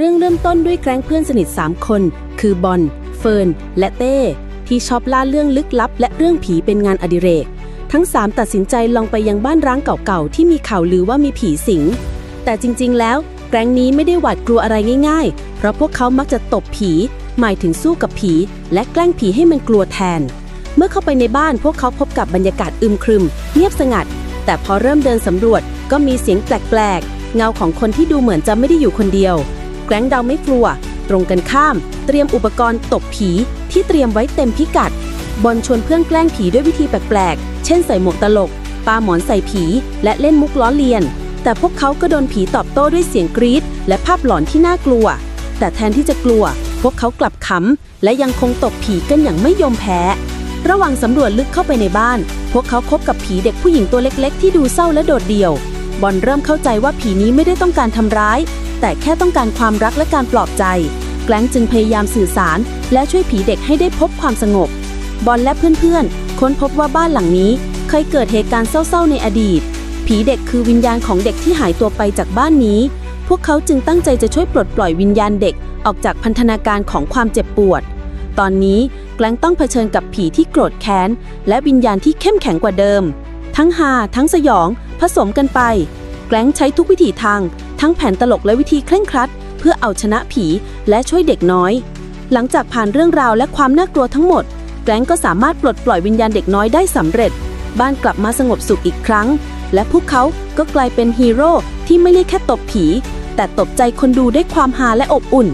เรื่องเริ่มต้นด้วยแก๊งเพื่อนสนิท 3 คน คือบอลเฟิร์น และเต้ ที่ชอบล่าเรื่องลึกลับ และเรื่องผีเป็นงานอดิเรก ทั้ง 3 ตัดสินใจลองไปยังบ้านร้างเก่าๆ ที่มีข่าวลือว่ามีผีสิง แต่จริงๆ แล้วแก๊งนี้ไม่ได้หวาดกลัวอะไรง่ายๆ เพราะพวกเขามักจะตบผี หมายถึงสู้กับผี และแกล้งผีให้มันกลัวแทน เมื่อเข้าไปในบ้านพวกเขาพบกับบรรยากาศอึมครึม เงียบสงัด แต่พอเริ่มเดินสำรวจก็มีเสียงแปลกๆ เงาของคนที่ดูเหมือนจะไม่ได้อยู่คนเดียว แก๊งเดาไม่กลัว ตรงกันข้าม เตรียมอุปกรณ์ตบผีที่เตรียมไว้เต็มพิกัด บอลชวนเพื่อนแกล้งผีด้วยวิธีแปลกๆ เช่นใส่หมวกตลก ปาหมอนใส่ผีและเล่นมุกล้อเลียน แต่พวกเขาก็โดนผีตอบโต้ด้วยเสียงกรี๊ดและภาพหลอนที่น่ากลัว แต่แทนที่จะกลัว พวกเขากลับขำและยังคงตบผีกันอย่างไม่ยอมแพ้ ระหว่างสำรวจลึกเข้าไปในบ้าน พวกเขาพบกับผีเด็กผู้หญิงตัวเล็ก ๆ ที่ดูเศร้าและโดดเดี่ยวบอลเริ่มเข้าใจว่าผีนี้ไม่ได้ต้องการทำร้าย แต่แค่ต้องการความรักและการปลอบใจ แกล้งจึงพยายามสื่อสาร และช่วยผีเด็กให้ได้พบความสงบ บอลและเพื่อนๆ ค้นพบว่าบ้านหลังนี้ เคยเกิดเหตุการณ์เศร้าๆในอดีต ผีเด็กคือวิญญาณของเด็กที่หายตัวไปจากบ้านนี้ พวกเขาจึงตั้งใจจะช่วยปลดปล่อยวิญญาณเด็กออกจากพันธนาการของความเจ็บปวด ตอนนี้แกล้งต้องเผชิญกับผีที่โกรธแค้น และวิญญาณที่เข้มแข็งกว่าเดิม ทั้งฮาทั้งสยอง ผสมกันไป แกล้งใช้ทุกวิถีทาง ทั้งแผนตลกและวิธีเคร่งครัด เพื่อเอาชนะผีและช่วยเด็กน้อย หลังจากผ่านเรื่องราวและความน่ากลัวทั้งหมด แกล้งก็สามารถปลดปล่อยวิญญาณเด็กน้อยได้สำเร็จ บ้านกลับมาสงบสุขอีกครั้ง และพวกเขาก็กลายเป็นฮีโร่ที่ไม่ได้แค่ตบผี แต่ตบใจคนดูด้วยความฮาและอบอุ่น